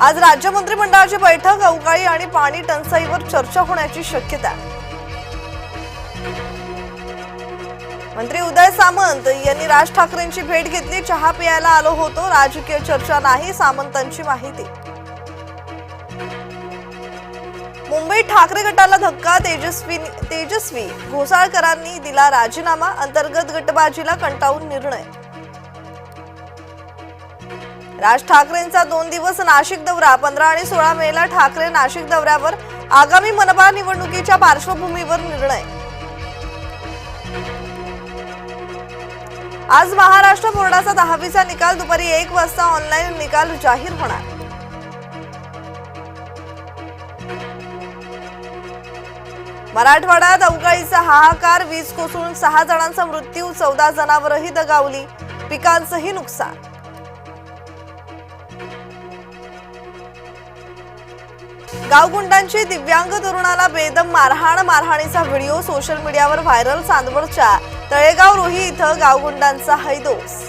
आज राज्य मंत्रिमंडळाची बैठक अवकाळी आणि पाणी टंचाईवर चर्चा होण्याची शक्यता मंत्री उदय सामंत यांनी राज ठाकरेंची भेट घेतली चहा प्यायला आलो होतो राजकीय चर्चा नाही सामंतांची माहिती. मुंबई ठाकरे गटाला धक्का तेजस्वी तेजस्वी घोसाळकरांनी दिला राजीनामा अंतर्गत गटबाजीला कंटाळून निर्णय. राज ठाकरेंचा दोन दिवस नाशिक दौरा पंधरा आणि सोळा मेला ठाकरे नाशिक दौऱ्यावर आगामी मनपा निवडणुकीच्या पार्श्वभूमीवर निर्णय. आज महाराष्ट्र बोर्डाचा दहावीचा निकाल दुपारी एक वाजता ऑनलाईन निकाल जाहीर होणार. मराठवाड्यात अवकाळीचा हाहाकार वीज कोसळून सहा जणांचा मृत्यू चौदा जनावरही दगावली पिकांचंही नुकसान. गावगुंडांची दिव्यांग तरुणाला बेदम मारहाण मारहाणीचा व्हिडिओ सोशल मीडियावर व्हायरल चांदवडच्या तळेगाव रोही इथं गावगुंडांचा हैदोस.